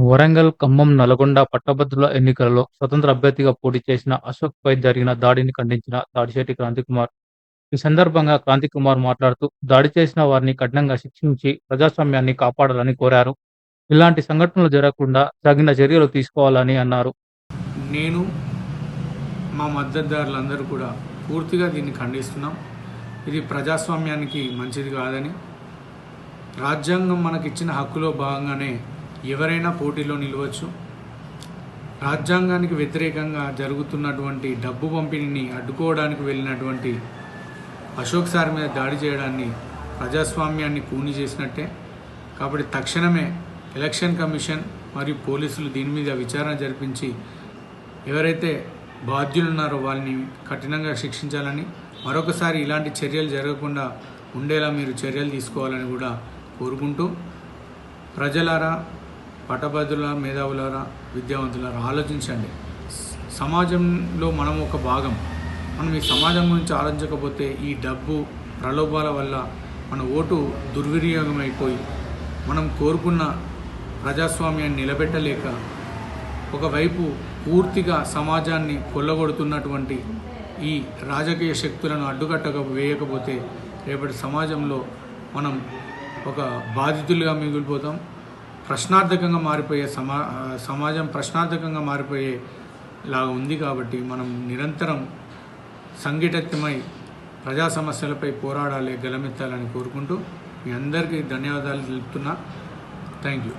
వరంగల్, ఖమ్మం, నల్గొండ పట్టభద్రుల ఎన్నికలలో స్వతంత్ర అభ్యర్థిగా పోటీ చేసిన అశోక్‌పై జరిగిన దాడిని ఖండించిన దాడిశెట్టి క్రాంతికుమార్. ఈ సందర్భంగా క్రాంతికుమార్ మాట్లాడుతూ, దాడి చేసిన వారిని కఠినంగా శిక్షించి ప్రజాస్వామ్యాన్ని కాపాడాలని కోరారు. ఇలాంటి సంఘటనలు జరగకుండా తగిన చర్యలు తీసుకోవాలని అన్నారు. నేను మా మద్దతుదారులందరూ కూడా పూర్తిగా దీన్ని ఖండిస్తున్నాం ఇది ప్రజాస్వామ్యానికి మంచిది కాదని రాజ్యాంగం మనకిచ్చిన హక్కులో భాగంగానే ఎవరైనా పోటీలో నిలవచ్చు. రాజ్యాంగానికి వ్యతిరేకంగా జరుగుతున్నటువంటి డబ్బు పంపిణీని అడ్డుకోవడానికి వెళ్ళినటువంటి అశోక్ సార్ మీద దాడి చేయడాన్ని ప్రజాస్వామ్యాన్ని కూని చేసినట్టే. కాబట్టి తక్షణమే ఎలక్షన్ కమిషన్ మరియు పోలీసులు దీని మీద విచారణ జరిపించి ఎవరైతే బాధ్యులున్నారో వాళ్ళని కఠినంగా శిక్షించాలని మరొకసారి ఇలాంటి చర్యలు జరగకుండా ఉండేలా మీరు చర్యలు తీసుకోవాలని కూడా కోరుకుంటూ ప్రజలారా పట్టభద్రుల మేధావులారా విద్యావంతులారా ఆలోచించండి. సమాజంలో మనం ఒక భాగం. మనం ఈ సమాజం గురించి ఆలోచించకపోతే ఈ డబ్బు ప్రలోభాల వల్ల మన ఓటు దుర్వినియోగం అయిపోయి మనం కోరుకున్న ప్రజాస్వామ్యాన్ని నిలబెట్టలేక ఒకవైపు పూర్తిగా సమాజాన్ని కొల్లగొడుతున్నటువంటి ఈ రాజకీయ శక్తులను అడ్డుకట్టక వేయకపోతే రేపటి సమాజంలో మనం ఒక బాధితులుగా మిగిలిపోతాం. ప్రశ్నార్థకంగా మారిపోయే సమా సమాజం ప్రశ్నార్థకంగా మారిపోయే లాగా ఉంది కాబట్టి మనం నిరంతరం సంఘటితమై ప్రజా సమస్యలపై పోరాడాలి గలమెత్తాలని కోరుకుంటూ మీ అందరికీ ధన్యవాదాలు తెలుపుతున్నా. Thank you